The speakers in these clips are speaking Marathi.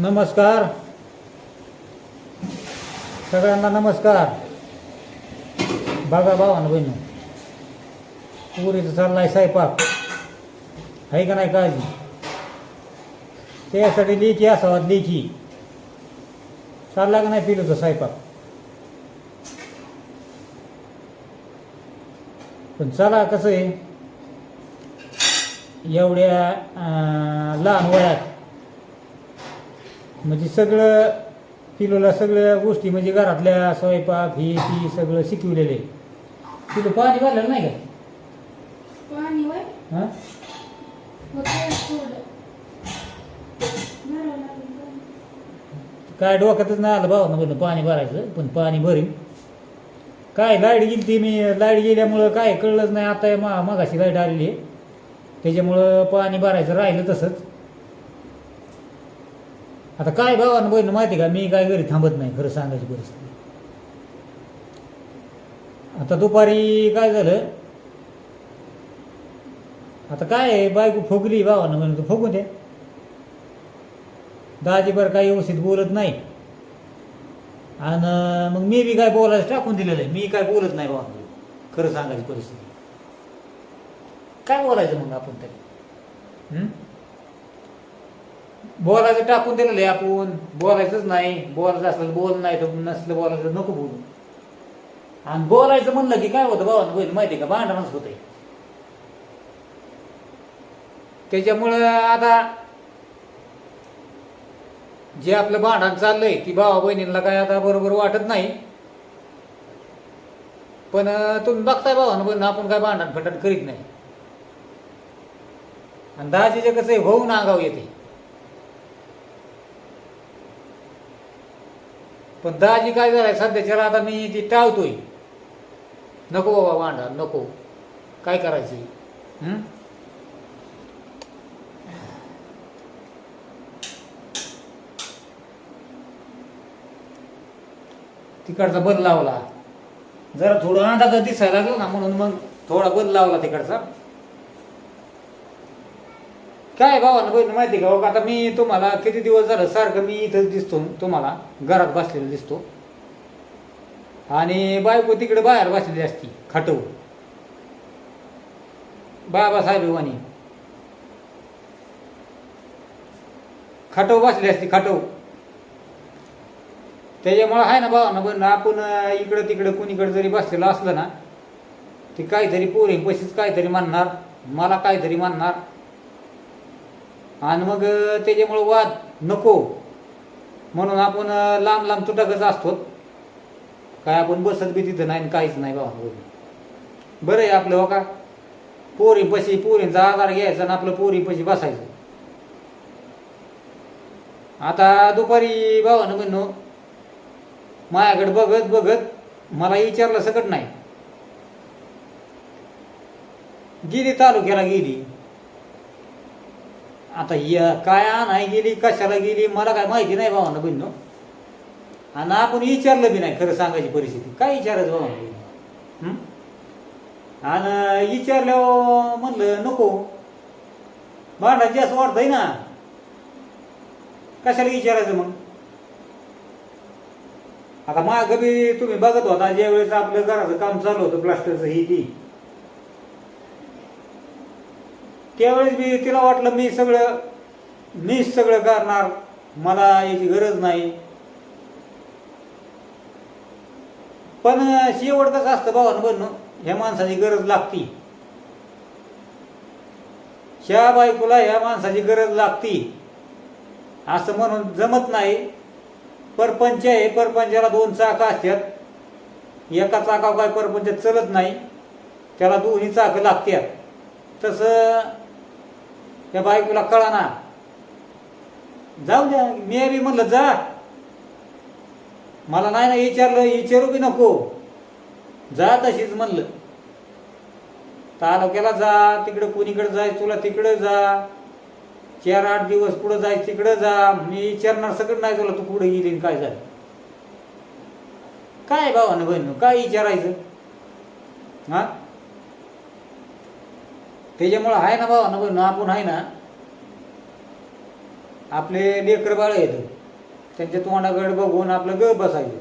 नमस्कार. सगळ्यांना नमस्कार. बघा भावानं बहिण. पुरीचं आहे स्वयंपाक. आहे का नाही काळजी? त्यासाठी लेखी असावा लेखी. चालला का नाही पिलो तो स्वयंपाक? पण चला कसं आहे? एवढ्या लहान वयात म्हणजे सगळं पिलोला सगळ्या गोष्टी म्हणजे घरातल्या स्वयंपाक ही ती सगळं शिकवलेलं आहे. तिला पाणी भरलेलं नाही का? हां? होतं थोडं. भरावं लागेल पाणी. काय डोक्यातच नाही आलं भाऊ ना पाणी भरायचं पण पाणी भरीन. काय लाइट गेली ती मी लाइट गेल्यामुळं काय कळलंच नाही. आता मा मागाशी लाइट आलेली आहे. त्याच्यामुळं पाणी भरायचं राहिलं तसंच. आता काय भावानं बहिणं माहिती का? मी काय घरी थांबत नाही खरं सांगायची परिस्थिती. आता दुपारी काय झालं? आता काय आहे, बायको फुगली भावानं म्हणून फुगू दे. दाजीभर काही व्यवस्थित बोलत नाही. आणि मग मी बी काय बोलायचं टाकून दिलेलं आहे. मी काय बोलत नाही बाबा खरं सांगायची परिस्थिती. काय बोलायचं मग आपण तरी? बोलायचं टाकून दिलेलं आहे आपण. बोलायचंच नाही. बोलायचं असलं बोल नाही तर नसलं बोलायचं नको बोलू. आणि बोलायचं म्हणलं की काय होतं भावानं बहीण माहिती आहे का? भांडणच होतंय. त्याच्यामुळं आता जे आपलं भांडण चाललंय ती भावा बहिणींना काय आता बरोबर वाटत नाही. पण तुम्ही बघताय भावानं बहिण आपण काय भांडण फटण करीत नाही. आणि दाजीचे कसं आहे होऊन अंगाव येते. पण दाजी काय झालाय सध्याच्याला आता मी ती टाळतोय. नको बाबा भांडण नको. काय करायची तिकडचा बल लावला. जरा थोडं अंदाज दिसायला लागला ना म्हणून मग थोडा बल लावला तिकडचा. काय भावानं? बहिण माहिती का? बघा, आता मी तुम्हाला किती दिवस झालं सारखं मी इथंच दिसतो तुम्हाला. घरात बसलेला दिसतो. आणि बायको तिकडे बाहेर बसलेली असती खाटव बाबासाहेब वाणी खाटव बसली असती खाटव त्याच्यामुळं आहे ना भावा पण आपण इकडं तिकडं कुणीकडे जरी बसलेलं असलं ना ते काहीतरी पोरी पशीच काहीतरी म्हणणार मला काहीतरी म्हणणार. आणि मग त्याच्यामुळं वाद नको. म्हणून आपण लांब लांब तुटकच असतो. काय आपण बसत बी तिथं नाही आणि काहीच नाही बाबा. बरं आहे आपलं हो का? पोरी पशी पोरींचा आधार घ्यायचा आणि आपलं पोरी पशी बसायचं. आता दुपारी भावानं म्हणणं माझ्याकडे बघत बघत मला विचारलं सकट नाही. गिरी तालुक्याला गेली. आता या काय नाही गेली कशाला गेली मला काय माहिती नाही भावानं बहिण आणि आपण विचारलं बी नाही खरं सांगायची परिस्थिती. काय विचारायचं भावानं बहिण आणि विचारल्यावर म्हणलं नको. भांडण जास्त वाढतंय ना. कशाला विचारायचं मग? आता माग बी तुम्ही बघत होता ज्यावेळेस आपलं घराचं काम चालू होतं प्लास्टरचं ही ती. त्यावेळेस मी तिला वाटलं मी सगळं मीच सगळं करणार मला याची गरज नाही. पण शेवट कसं असतं भावानं बनणं ह्या माणसाची गरज लागती. ह्या बायकोला ह्या माणसाची गरज लागती. असं म्हणून जमत नाही. परपंच आहे परपंचाला दोन चाकं असतात. एका चाकावर काय परपंच चलत नाही. त्याला दोन्ही चाकं लागतात. तसं त्या बायकोला कळा ना जाऊ द्या मी बी म्हणलं जा. मला नाही ना विचारलं विचारू बी नको. जा तशीच म्हणलं. तालुक्याला जा तिकडं कुणीकडे जाय तुला तिकडं जा. चार आठ दिवस पुढं जाय तिकडं जा. मी विचारणार सगळं नाही तुला तू पुढे गेली काय झालं? काय भावानं बहिण काय विचारायचं? हा? त्याच्यामुळं आहे ना भावानं बहिण आपण आहे ना. आपले लेकर बाळ आहेत. त्यांच्या तोंडाकडे बघून आपलं ग बसायचं.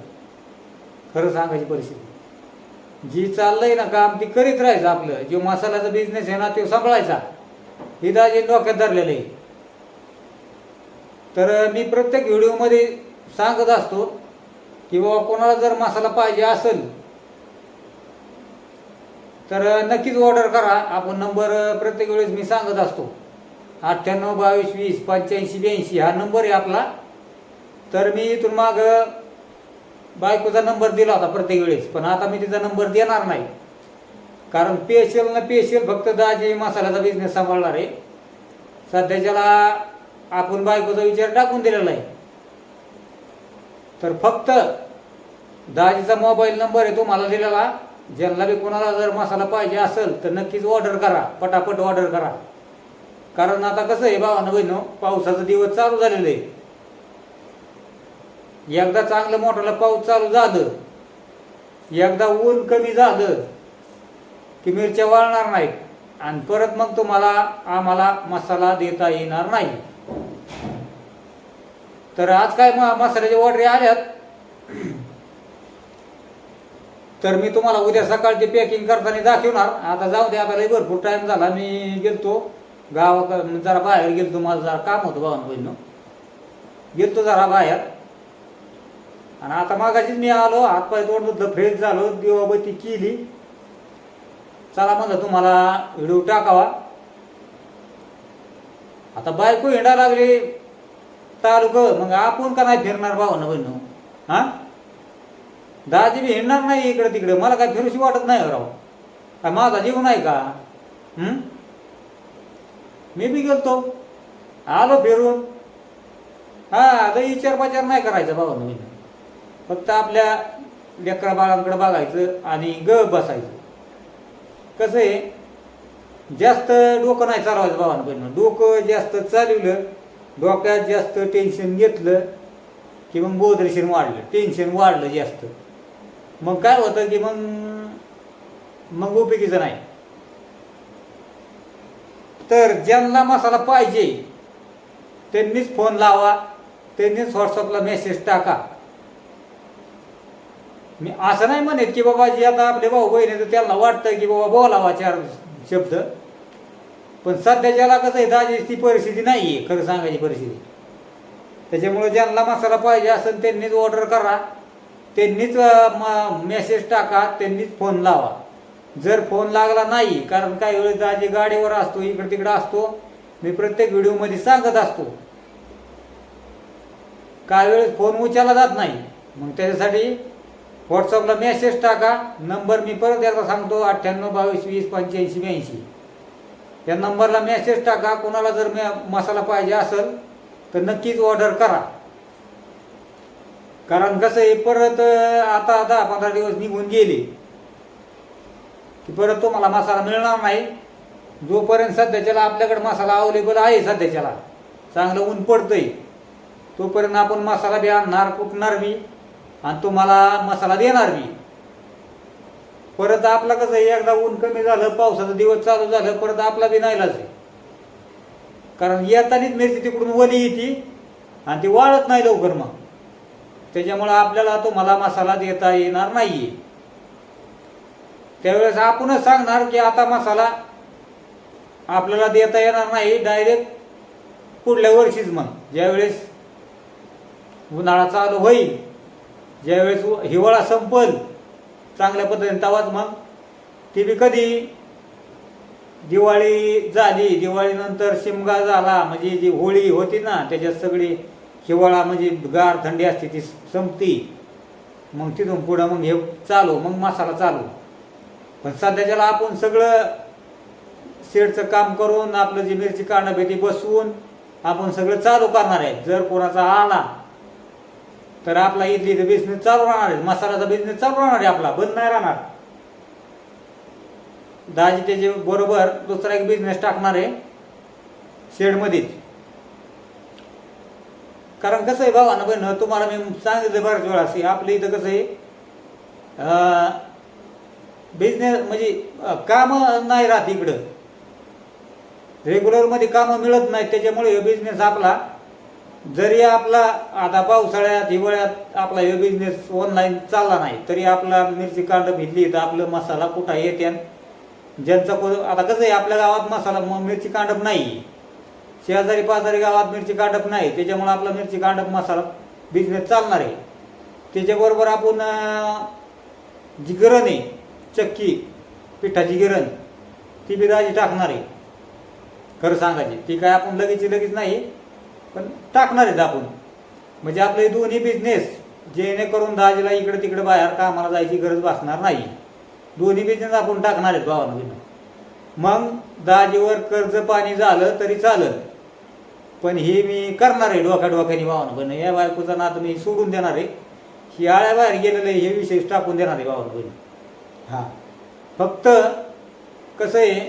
खरं सांगायची परिस्थिती. जी चाललंय ना काम ती करीत राहायचं आपलं. जो मसाल्याचा बिझनेस आहे ना तो सांभाळायचा. ही दाजी डोक्यात धरलेलं आहे. तर मी प्रत्येक व्हिडिओमध्ये सांगत असतो की बाबा कोणाला जर मसाला पाहिजे असेल तर नक्कीच ऑर्डर करा. आपण नंबर प्रत्येक वेळेस मी सांगत असतो. अठ्ठ्याण्णव बावीस वीस पंच्याऐंशी ब्याऐंशी हा नंबर आहे आपला. तर मी इथून माग बायकोचा नंबर दिला होता प्रत्येक वेळेस पण आता मी तिचा नंबर देणार नाही. कारण पेशल ना पेशल फक्त दाजी मसाल्याचा बिझनेस सांभाळणार आहे. सध्याच्याला आपण बायकोचा विचार टाकून दिलेला आहे. तर फक्त दाजीचा मोबाईल नंबर आहे तुम्हाला दिलेला. ज्यांना बी कोणाला जर मसाला पाहिजे असेल तर नक्कीच ऑर्डर करा. पटापट ऑर्डर करा. कारण आता कसं आहे भावानं बहिणं पावसाचा दिवस चालू झालेलं आहे. एकदा चांगलं मोठ्याला पाऊस चालू झालं एकदा ऊन कमी झालं की मिरच्या वाळणार नाहीत. आणि परत मग तुम्हाला आम्हाला मसाला देता येणार नाही. तर आज काय म मसाल्याच्या ऑर्डरी आल्यात? तर मी तुम्हाला उद्या सकाळची पॅकिंग करताना दाखवणार. आता जाऊ दे आता लई भरपूर टाइम झाला. मी गेलतो गावात जरा बाहेर गेलतो. माझं जरा काम होतं भावन बहिणं गेलतो जरा बाहेर. आणि आता मागाशीच मी आलो. हातपाय तोंड धुतलं फ्रेश झालो. दिवाबत्ती केली. चला म्हणलं तुम्हाला व्हिडिओ टाकावा. आता बायको हिंडा लागली. तालुक. मग आपण का नाही फिरणार भावानं बहिणं हा? दाजी बी हिंडणार नाही इकडे तिकडे. मला काय फिरूशी वाटत नाही हो राव. काय माझा जीव नाही का? मी बी गेलतो. आलो फिरून. हा आता विचार पाचार नाही करायचा बाबा मी फक्त आपल्या लेकरा बाळांकडे बघायचं आणि ग बसायचं. कसं आहे? जास्त डोकं नाही चालवायचं भावानं बहिणं डोकं जास्त चालवलं डोक्यात जास्त टेन्शन घेतलं की मग बोधरेशन वाढलं. टेन्शन वाढलं जास्त. मग काय होतं की मग मग उपयोगीचं नाही. तर ज्यांना मसाला पाहिजे त्यांनीच फोन लावा त्यांनीच व्हॉट्सअपला मेसेज टाका. मी असं नाही म्हणत की बाबा जे आता आपले भाऊ बहिणी आहेत, त्यांना वाटतं की बाबा बोलावा चार शब्द. पण सध्याच्याला कसं आहे दाजी ती परिस्थिती नाही आहे खरं सांगायची परिस्थिती. त्याच्यामुळे ज्यांना मसाला पाहिजे असेल त्यांनीच ऑर्डर करा. त्यांनीच मेसेज टाका त्यांनीच फोन लावा. जर फोन लागला नाही कारण काही वेळेस दाजी गाडीवर असतो इकडे तिकडे असतो मी प्रत्येक व्हिडिओमध्ये सांगत असतो. काही वेळेस फोन उचलला जात नाही. मग त्याच्यासाठी व्हॉट्सअपला मेसेज टाका. नंबर मी परत एकदा सांगतो अठ्ठ्याण्णव बावीस वीस पंच्याऐंशी ब्याऐंशी. या नंबरला मेसेज टाका. कोणाला जर मसाला पाहिजे असेल तर नक्कीच ऑर्डर करा. कारण कसं आहे परत आता दहा पंधरा दिवस निघून गेले की परत तुम्हाला मसाला मिळणार नाही. जोपर्यंत सध्याच्याला आपल्याकडे मसाला अवेलेबल आहे सध्याच्याला चांगलं ऊन पडतंय तोपर्यंत आपण मसाला बी आणणार कुटणार मी आणि तुम्हाला मसाला देणार मी परत आपला कसं आहे एकदा ऊन कमी झालं पावसाचा दिवस चालू झालं परत आपला बी नाईलाज आहे. कारण येतानीच मिरची तिकडून वली येते आणि ती वाळत नाही लवकर मग. त्याच्यामुळं आपल्याला तुम्हाला मसाला देता येणार नाहीये. त्यावेळेस आपणच सांगणार की आता मसाला आपल्याला देता येणार नाही डायरेक्ट पुढल्या वर्षीच मग ज्यावेळेस उन्हाळा चालू होईल ज्यावेळेस हिवाळा संपल चांगल्या पद्धतीने तवाच मग ती बी कधी? दिवाळी झाली दिवाळीनंतर शिमगा झाला म्हणजे जी होळी होती ना त्याच्यात सगळी हिवाळा म्हणजे गार थंडी असते ती संपती. मग तिथून पुढं मग हे चालू मग मसाला चालू. पण सध्याच्याला आपण सगळं शेडचं काम करून आपलं जी मिरची काढणं भेटी बसवून आपण सगळं चालू करणार आहे. जर कोणाचा आला तर आपला इडली बिझनेस चालू राहणार आहे. मसाल्याचा बिझनेस चालू राहणार आहे आपला. बंद नाही राहणार. दाजी त्याचे बरोबर दुसरा एक बिझनेस टाकणार आहे शेडमध्येच. कारण कसं आहे भावानं बहिण तुम्हाला मी सांगितलं बऱ्याच वेळा असे आपल्या इथं कसं आहे बिझनेस म्हणजे काम नाही राहत इकडं. रेग्युलरमध्ये कामं मिळत नाहीत त्याच्यामुळे हे बिझनेस आपला जरी आपला आता पावसाळ्यात हिवाळ्यात आपला हे बिझनेस ऑनलाईन चालला नाही तरी आपला मिरची कांड भिजली तर आपलं मसाला कुठं येते? ज्यांचा को- आता कसं आहे आपल्या गावात मसाला मिरची कांडप नाही. शेजारी पाजारी गावात मिरची कांडप नाही. त्याच्यामुळे आपला मिरची कांडप मसाला बिझनेस चालणार आहे. त्याच्याबरोबर आपण जी गिरण आहे चक्की पिठाची गिरण ती बी दाजी टाकणार आहे. खरं सांगायची ती काय आपण लगेच लगेच नाही पण टाकणार आहेत आपण. म्हणजे आपले दोन्ही बिझनेस जेणेकरून दाजीला इकडे तिकडे बाहेर कामाला जायची गरज भासणार नाही. दोन्ही बिझनेस आपण टाकणार आहेत भावानं मग दाजीवर कर्ज पाणी झालं तरी चालत पण हे मी करणार आहे डोक्या डोक्याने भावानं. पण या बायकोचा नातं मी सोडून देणार आहे. ही आळ्या बाहेर गेलेलं आहे हे विषय टाकून देणार आहे भावानं बहिणी हां. फक्त कसं आहे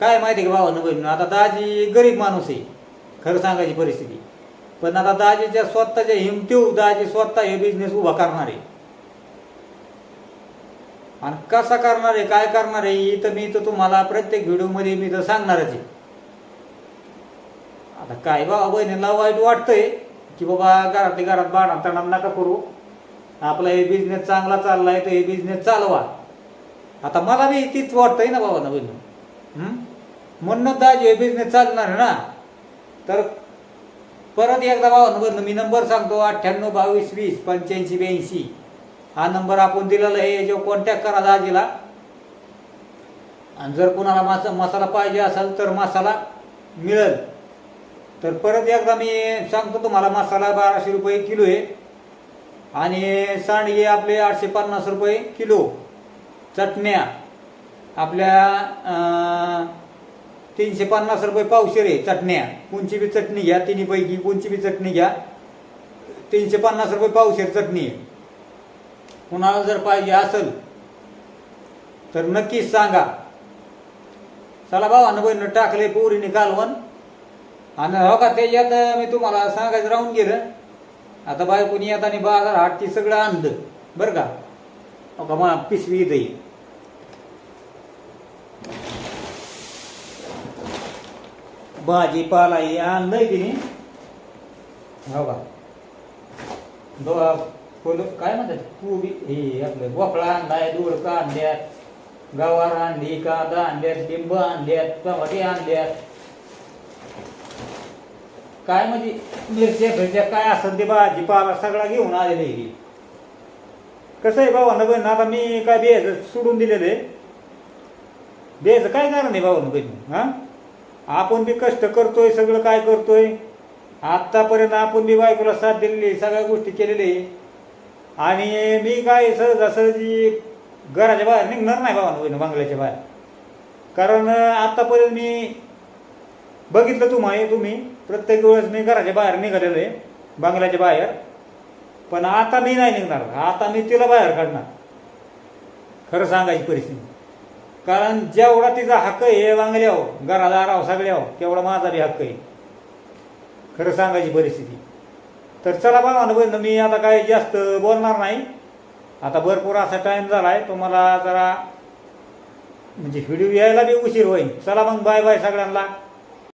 काय माहिती आहे का भावानं बहिण आता दाजी गरीब माणूस आहे खरं सांगायची परिस्थिती. पण आता दाजीच्या स्वतःच्या हिमतीव दाजी स्वतः हे बिझनेस उभा करणार आहे. आणि कसा करणार आहे काय करणार आहे इथं तर मी तर तुम्हाला प्रत्येक व्हिडिओमध्ये मी तर सांगणारच आहे. आता काय बाबा बहिणीला वाईट वाटतंय की बाबा घरातली घरात बाळा नका करू. आपला हे बिझनेस चांगला चाललाय तर हे बिझनेस चालवा. आता मला बी तीच वाटतंय ना बाबा ना बहिण म्हणून दाजी हे बिझनेस चालणार आहे ना. तर परत एकदा बाबा बहिण मी नंबर सांगतो अठ्ठ्याण्णव बावीस वीस पंच्याऐंशी ब्याऐंशी. हा नंबर आपण दिलेला आहे याच्यावर कॉन्टॅक्ट करा दाजीला. आणि जर कोणाला मासा मसाला पाहिजे असेल तर मसाला मिळेल. तर परत एकदा मी सांगतो तुम्हाला मसाला बाराशे रुपये किलो आहे. आणि सांडगे आपले आठशे पन्नास रुपये किलो. चटण्या आपल्या तीनशे पन्नास रुपये पावशेर आहे चटण्या. कोणची बी चटणी घ्या तिन्हीपैकी कोणची बी चटणी घ्या. तीनशे पन्नास रुपये पावशेर चटणी आहे. कुणाला जर पाहिजे असेल तर नक्कीच सांगा. चला भावानं बहिणं टाकले पोरीने कालवण. आणि हो का त्याच्यात मी तुम्हाला सांगायचं राहून गेलं. आता बायकोनी आणि बाजार हाटची सगळं आणलं. बरं का? हो का मग पिशवी इथं आहे. भाजीपाला हे आणलंय तिने. हो का? दो फुल काय म्हणतात? कोबी हे आपलं भोपळा आणलाय दोडका आणल्यात गवार आणली कांदा आणल्यात लिंब आणल्यात टमाटे आणल्यात. काय म्हणजे मिरच्या फिरच्या काय असेल ते भाजीपाला सगळा घेऊन आलेले आहे कसं आहे भाऊ बहीण आता मी काय बेज सोडून दिलेलं आहे. बेज काय कारण आहे भाऊ बहीण हां? आपण बी कष्ट करतोय सगळं काय करतोय. आत्तापर्यंत आपण बी बायकोला साथ दिलेली आहे, सगळ्या गोष्टी केलेल्या आणि मी काय सहजासहजी घराच्या बाहेर निघणार नाही भावानं बहीण बंगल्याच्या बाहेर. कारण आत्तापर्यंत मी बघितलं तुम्हाला तुम्ही. प्रत्येक वेळेस मी घराच्या बाहेर निघालेलो आहे बंगल्याच्या बाहेर. पण आता मी नाही निघणार. आता मी तिला बाहेर काढणार. खरं सांगायची परिस्थिती. कारण जेवढा तिचा हक्क आहे बांगल्यावर हो, घरादाराव सगळ्याव हो, तेवढा माझा बी हक्क आहे. खरं सांगायची परिस्थिती. तर चला बघा ना मी आता काही जास्त बोलणार नाही. आता भरपूर असा टाइम झालाय तुम्हाला जरा म्हणजे व्हिडिओ यायला बी उशीर होईल. चला मग बाय बाय सगळ्यांना.